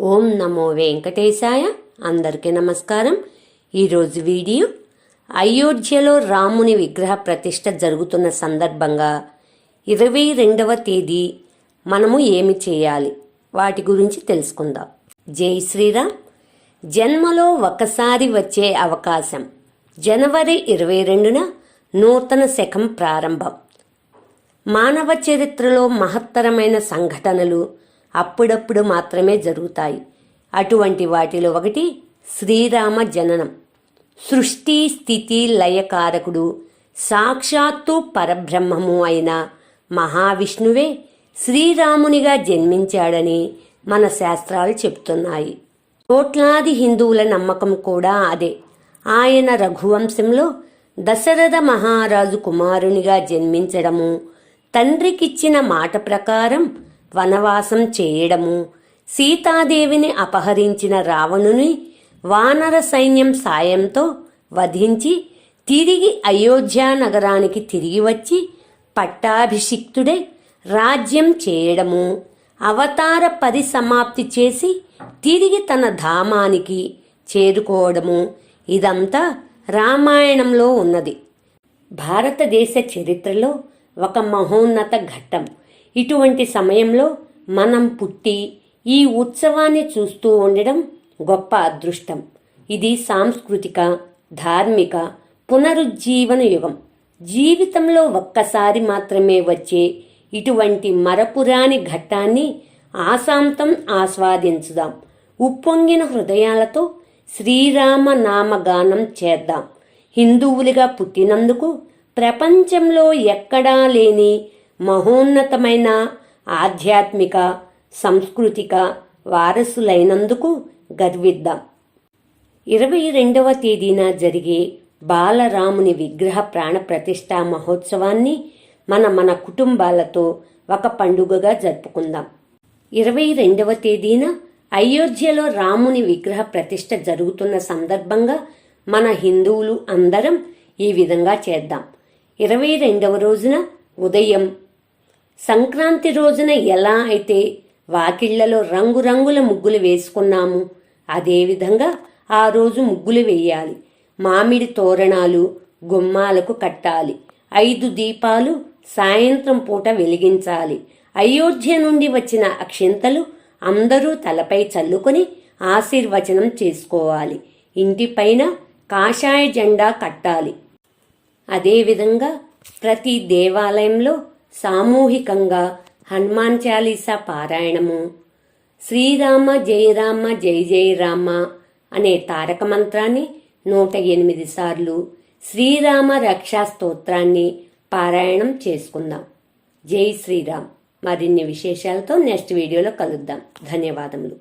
ఓం నమో వెంకటేశాయ. అందరికీ నమస్కారం. ఈరోజు వీడియో అయోధ్యలో రాముని విగ్రహ ప్రతిష్ట జరుగుతున్న సందర్భంగా ఇరవై రెండవ తేదీ మనము ఏమి చేయాలి? వాటి గురించి తెలుసుకుందాం. జై శ్రీరామ్. జన్మలో ఒకసారి వచ్చే అవకాశం జనవరి ఇరవై రెండున నూతన శకం ప్రారంభం. మానవ చరిత్రలో మహత్తరమైన సంఘటనలు అప్పుడప్పుడు మాత్రమే జరుగుతాయి. అటువంటి వాటిలో ఒకటి శ్రీరామ జననం. సృష్టి స్థితి లయకారకుడు సాక్షాత్తు పరబ్రహ్మము అయిన మహావిష్ణువే శ్రీరామునిగా జన్మించాడని మన శాస్త్రాలు చెప్తున్నాయి. కోట్లాది హిందువుల నమ్మకం కూడా అదే. ఆయన రఘువంశంలో దశరథ మహారాజు కుమారునిగా జన్మించడము తండ్రికిచ్చిన మాట ప్రకారం వనవాసం చేయడము. సీతాదేవిని అపహరించిన రావణుని వానర సైన్యం సాయంతో వధించి తిరిగి అయోధ్యా నగరానికి తిరిగి వచ్చి పట్టాభిషిక్తుడే రాజ్యం చేయడము. అవతార పరిసమాప్తి చేసి తిరిగి తన ధామానికి చేరుకోవడము. ఇదంతా రామాయణంలో ఉన్నది. భారతదేశ చరిత్రలో ఒక మహోన్నత ఘట్టం. ఇటువంటి సమయంలో మనం పుట్టి ఈ ఉత్సవాన్ని చూస్తూ ఉండడం గొప్ప అదృష్టం. ఇది సాంస్కృతిక ధార్మిక పునరుజ్జీవన యుగం. జీవితంలో ఒక్కసారి మాత్రమే వచ్చే ఇటువంటి మరపురాని ఘట్టాన్ని ఆశాంతం ఆస్వాదించుదాం. ఉప్పొంగిన హృదయాలతో శ్రీరామ నామగానం చేద్దాం. హిందువులుగా పుట్టినందుకు ప్రపంచంలో ఎక్కడా లేని మహోన్నతమైన ఆధ్యాత్మిక సాంస్కృతిక వారసులైనందుకు గర్విద్దాం. ఇరవై రెండవ తేదీన జరిగే బాలరాముని విగ్రహ ప్రాణప్రతిష్ఠా మహోత్సవాన్ని మన మన కుటుంబాలతో ఒక పండుగగా జరుపుకుందాం. ఇరవై రెండవ తేదీన అయోధ్యలో రాముని విగ్రహ ప్రతిష్ఠ జరుగుతున్న సందర్భంగా మన హిందువులు అందరం ఈ విధంగా చేద్దాం. ఇరవై రెండవ రోజున ఉదయం సంక్రాంతి రోజున ఎలా అయితే వాకిళ్ళలో రంగురంగుల ముగ్గులు వేసుకున్నాము అదేవిధంగా ఆ రోజు ముగ్గులు వేయాలి. మామిడి తోరణాలు గుమ్మాలకు కట్టాలి. ఐదు దీపాలు సాయంత్రం పూట వెలిగించాలి. అయోధ్య నుండి వచ్చిన అక్షింతలు అందరూ తలపై చల్లుకొని ఆశీర్వచనం చేసుకోవాలి. ఇంటిపైన కాషాయ జెండా కట్టాలి. అదేవిధంగా ప్రతి దేవాలయంలో సామూహికంగా హనుమాన్ చాలీసా పారాయణము. శ్రీరామ జయరామ జయ జయ రామ అనే తారక మంత్రాన్ని నూట ఎనిమిది సార్లు శ్రీరామ రక్షా స్తోత్రాన్ని పారాయణం చేసుకుందాం. జై శ్రీరామ్. మరిన్ని విశేషాలతో నెక్స్ట్ వీడియోలో కలుద్దాం. ధన్యవాదములు.